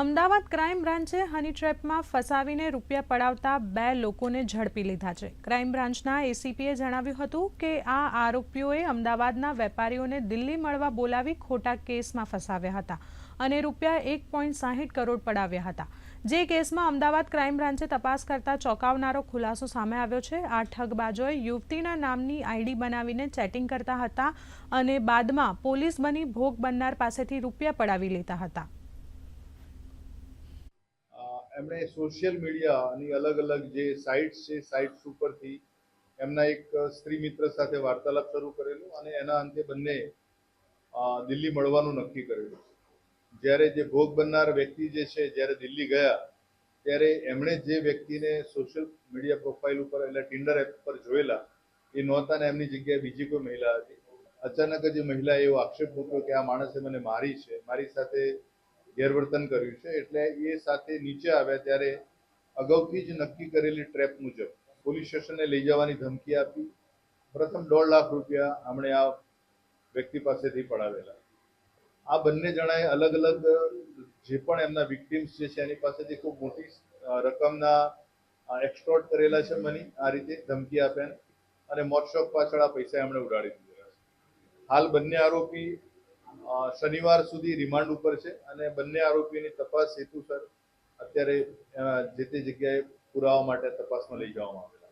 Ahmedabad crime બ્રાન્ચે honey ટ્રેપમાં ફસાવીને રૂપિયા પડાવતા બે લોકોને ઝડપી લીધા છે. ક્રાઇમ બ્રાન્ચના એસીપીએ જણાવ્યું હતું કે આ આરોપીઓએ અમદાવાદના વેપારીઓને દિલ્હી મળવા બોલાવી ખોટા કેસમાં ફસાવ્યા હતા અને રૂપિયા એક પોઈન્ટ સાહીઠ કરોડ પડાવ્યા હતા. જે કેસમાં અમદાવાદ ક્રાઇમ બ્રાન્ચે તપાસ કરતા ચોંકાવનારો ખુલાસો સામે આવ્યો છે. આ ઠગબાજોએ યુવતીના નામની આઈડી બનાવીને ચેટિંગ કરતા હતા અને બાદમાં પોલીસ બની ભોગ બનનાર પાસેથી રૂપિયા પડાવી લેતા હતા. એમણે સોશિયલ મીડિયાની અલગ અલગ જે સાઇટ્સ છે સાઇટ્સ ઉપરથી એમના એક સ્ત્રી મિત્ર સાથે વાર્તાલાપ શરૂ કરેલું અને એના અંતે બંને દિલ્હી મળવાનું નક્કી કરેલું. જ્યારે જે ભોગ બનનાર વ્યક્તિ જે છે, જ્યારે દિલ્હી ગયા, ત્યારે એમણે જે વ્યક્તિને સોશિયલ મીડિયા પ્રોફાઇલ ઉપર એટલે ટિન્ડર એપ પર જોયેલા, એ નહોતા ને એમની જગ્યાએ બીજી કોઈ મહિલા હતી. અચાનક જ એ મહિલાએ એવો આક્ષેપ મૂક્યો કે આ માણસે મને મારી છે, મારી સાથે ગેરવર્તન કર્યું છે એટલે એ સાથે નીચે આવ્યા ત્યારે અગાઉથી જ નક્કી કરેલી ટ્રેપ મુજબ પોલીસ સ્ટેશને લઈ જવાની ધમકી આપી. પ્રથમ દોઢ લાખ રૂપિયા આમણે આ વ્યક્તિ પાસેથી પડાવેલા. આ બંને જણાએ અલગ અલગ જે પણ એમના વિક્ટિમ્સ જે છે એની પાસેથી ખૂબ મોટી રકમના એક્સટોર્ટ કરેલા છે મની આ રીતે ધમકી આપ્યા અને મોટશોપ પાછળ આ પૈસા એમણે ઉડાડી દીધેલા હાલ બંને આરોપી શનિવાર સુધી રિમાન્ડ ઉપર છે અને બંને આરોપીની તપાસ હેતુસર અત્યારે જે તે જગ્યાએ પુરાવા માટે તપાસમાં લઈ જવામાં આવે છે.